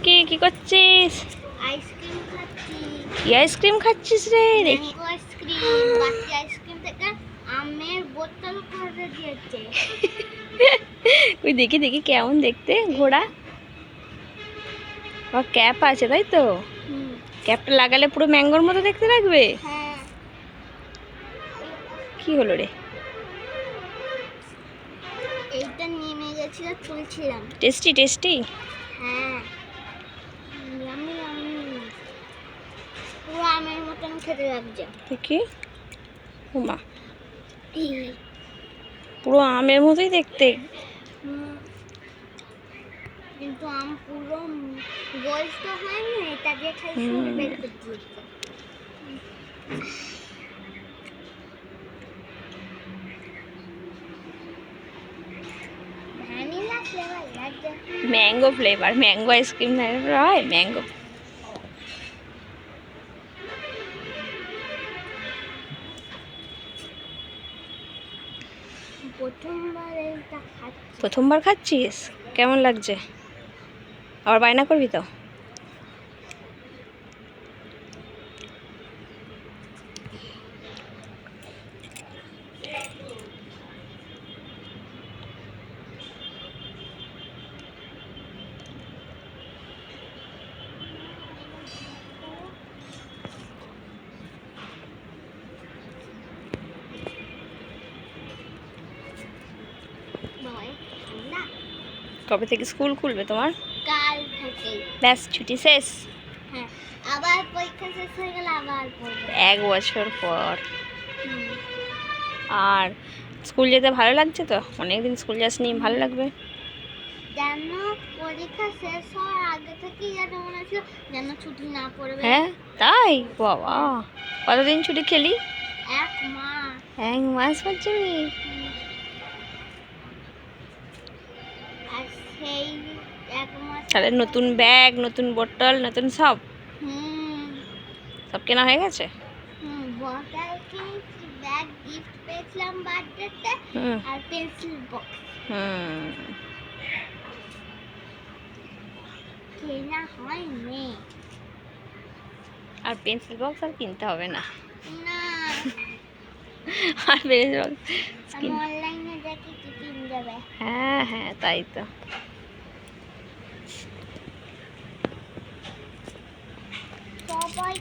মিষ্টি কি করছিস? আইসক্রিম খাচ্ছি। কি আইসক্রিম খাচ্ছিস রে? দেখি আইসক্রিম বাকি আইসক্রিম থেকে আমের বোতল করে দিয়েছে। ওই দেখি দেখি কেমন দেখতে ঘোড়া? ও ক্যাপ আছে তাই তো? ক্যাপটা লাগালে পুরো ম্যাঙ্গোর মতো দেখতে লাগবে? হ্যাঁ। কি হলো রে? এইটা নিয়ে নেমে গেছিল তুলছিলাম। Tasty tasty? হ্যাঁ। আমের খেতে লাগছে? দেখি। উমা। পুরো আমের মতোই দেখতে। কিন্তু আম পুরো গোল্ড তো হয়নি এটা দিয়ে খাই সুর বের mango flavour mango ice cream হয় ম্যাঙ্গো প্রথমবার খাচ্ছিস? কেমন লাগছে? আবার বায়না করবি তো বাবা ঠান্ডা কবে থেকে স্কুল খুলবে তোমার? কাল থেকেই ব্যাস ছুটি শেষ? হ্যাঁ আবার পরীক্ষা শেষ হয়ে গেলে আবার এক বছর পর। আর স্কুল যেতে ভালো লাগছে তো? অনেকদিন স্কুল যাসনি ভালো লাগবে? যেন পরীক্ষা শেষ হওয়ার আগে থেকেই যেন মনে হচ্ছিল যেন ছুটি না পড়বে। হ্যাঁ তাই? বাবা কতদিন ছুটি খেলি? এক মাস। এক মাস হচ্ছে আর সেই এক মাস তাহলে নতুন ব্যাগ নতুন বোতল নতুন সব? হুম। সব কেনা হয়ে গেছে? হুম বটাল কিনেছি ব্যাগ গিফট পেয়েছিলাম বার্থডেতে আর পেন্সিল বক্স হুম। কেনা হয়নি। আর পেন্সিল বক্স আর কিনতে হবে না। না। আর পেন্সিল বক্স আমি হ্যাঁ হ্যাঁ তাই তো। সবাই